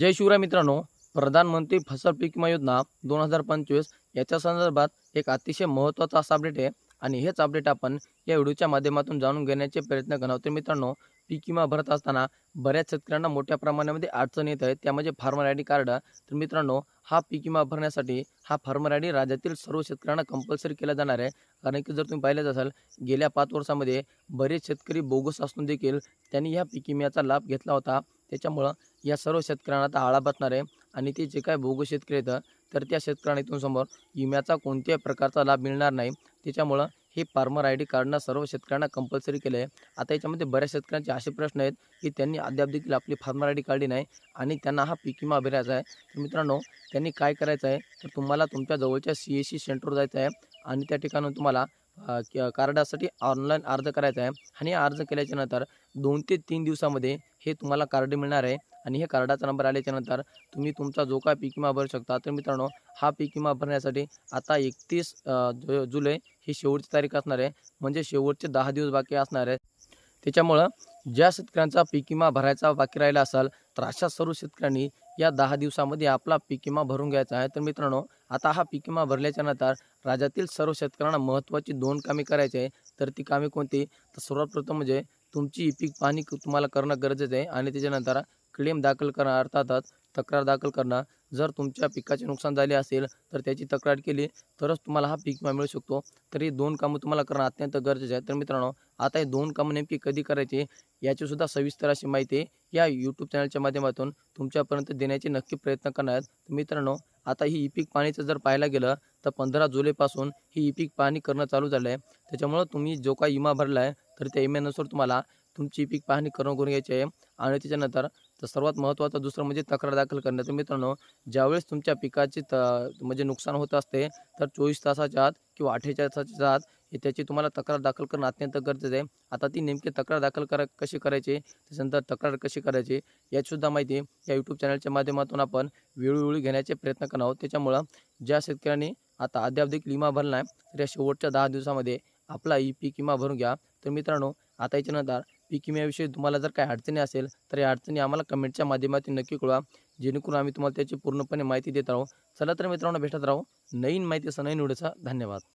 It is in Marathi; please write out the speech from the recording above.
जय शिवराय मित्रांनो. प्रधानमंत्री फसल पीक विमा योजना दोन हजार पंचवीस याच्या संदर्भात एक अतिशय महत्त्वाचा असा अपडेट आहे आणि हेच अपडेट आपण या व्हिडिओच्या माध्यमातून जाणून घेण्याचे प्रयत्न करणार होते तर मित्रांनो पीक विमा भरत असताना बऱ्याच शेतकऱ्यांना मोठ्या प्रमाणामध्ये अडचण येत आहे. त्यामध्ये फार्मर आय डी कार्ड तर मित्रांनो हा पीक विमा भरण्यासाठी हा फार्मर आय डी राज्यातील सर्व शेतकऱ्यांना कंपल्सरी केला जाणार आहे. कारण की जर तुम्ही पाहिलंच असाल गेल्या पाच वर्षामध्ये बरेच शेतकरी बोगस असून देखील त्यांनी ह्या पीक विम्याचा लाभ घेतला होता. त्याच्यामुळं या सर्व शेतकऱ्यांना आता आळा बसणार आहे. आणि ते जे काय भोगू शेतकरी येतं तर त्या शेतकऱ्यांना इथून समोर विम्याचा कोणत्याही प्रकारचा लाभ मिळणार नाही. त्याच्यामुळं हे फार्मर आय डी काढणं सर्व शेतकऱ्यांना कंपल्सरी केलं आहे आता याच्यामध्ये बऱ्याच शेतकऱ्यांचे असे प्रश्न आहेत की त्यांनी अद्याप देखील आपली फार्मर आय डी काढली नाही आणि त्यांना हा पीक विमा अभिरायचा आहे. तर मित्रांनो त्यांनी काय करायचं आहे तर तुम्हाला तुमच्या जवळच्या सी एस सी सेंटरवर जायचं आहे आणि त्या ठिकाणी तुम्हाला क- कार्डासाठी ऑनलाईन अर्ज करायचा आहे. आणि अर्ज केल्याच्यानंतर दोन ते तीन दिवसामध्ये हे तुम्हाला कार्ड मिळणार आहे. आणि हे कार्डाचा नंबर आल्याच्यानंतर तुम्ही तुमचा जो काय पीक विमा भरू शकता. तर मित्रांनो हा पीक विमा भरण्यासाठी आता एकतीस जु जुलै ही शेवटची तारीख असणार आहे. म्हणजे शेवटचे दहा दिवस बाकी असणार आहे. त्याच्यामुळं ज्या शेतकऱ्यांचा पीक विमा भरायचा बाकी राहिला असाल तर अशा सर्व शेतकऱ्यांनी या दहा दिवसामध्ये आपला पीक विमा भरून घ्यायचा आहे. तर मित्रांनो आता हा पीक विमा भरल्याच्यानंतर राज्यातील सर्व शेतकऱ्यांना महत्त्वाची दोन कामे करायची आहे. तर ती कामे कोणती? तर सर्वात प्रथम म्हणजे तुमची ई पीक पाहणी तुम्हाला करणं गरजेचं आहे आणि त्याच्यानंतर क्लेम दाखल करणं अर्थातच तक्रार दाखल करणं. जर तुमच्या पिकाचे नुकसान झाले असेल तर त्याची तक्रार केली तरच तुम्हाला हा पीक विमा मिळू शकतो. तर ही दोन कामं तुम्हाला करणं अत्यंत गरजेचं आहे. तर मित्रांनो आता हे दोन कामं नेमकी कधी करायचे याचीसुद्धा सविस्तर अशी माहिती या यूट्यूब चॅनलच्या माध्यमातून तुमच्यापर्यंत देण्याचे नक्की प्रयत्न करणार. आहेत तर मित्रांनो आता ही ई पीक पाणीचं जर पाहायला गेलं तर पंधरा जुलैपासून ही ई पीक पाहणी करणं चालू झालं आहे त्याच्यामुळं तुम्ही जो काही विमा भरला आहे तर त्या ईमेलनुसार तुम्हाला तुमची पीक पाहणी करून करून घ्यायची आहे. आणि त्याच्यानंतर तर सर्वात महत्त्वाचं दुसरं म्हणजे तक्रार दाखल करण्याचं मित्रांनो ज्यावेळेस तुमच्या पिकाची त म्हणजे नुकसान होत असते तर चोवीस तासाच्या आत किंवा अठ्ठेचाळीस तासाच्या आत हे त्याची तुम्हाला तक्रार दाखल करणं अत्यंत गरजेचं आहे. आता ती नेमकी तक्रार दाखल करा कशी करायची? त्याच्यानंतर तक्रार कशी करायची? याचीसुद्धा माहिती या यूट्यूब चॅनलच्या माध्यमातून आपण वेळोवेळी घेण्याचे प्रयत्न करणार आहोत. त्याच्यामुळं ज्या शेतकऱ्यांनी आता अद्याप देखील विमा भरला आहे तर या शेवटच्या दहा दिवसामध्ये आपला ई पीक विमा भरून घ्या. तर मित्रांनो आता याच्यानंतर पीक विम्याविषयी तुम्हाला जर काही अडचणी असेल तर या अडचणी आम्हाला कमेंटच्या माध्यमातून नक्की कळवा. जेणेकरून आम्ही तुम्हाला त्याची पूर्णपणे माहिती देत राहू. चला तर मित्रांनो भेटत राहू. नवीन माहितीचा नवीन व्हिडिओचा. धन्यवाद.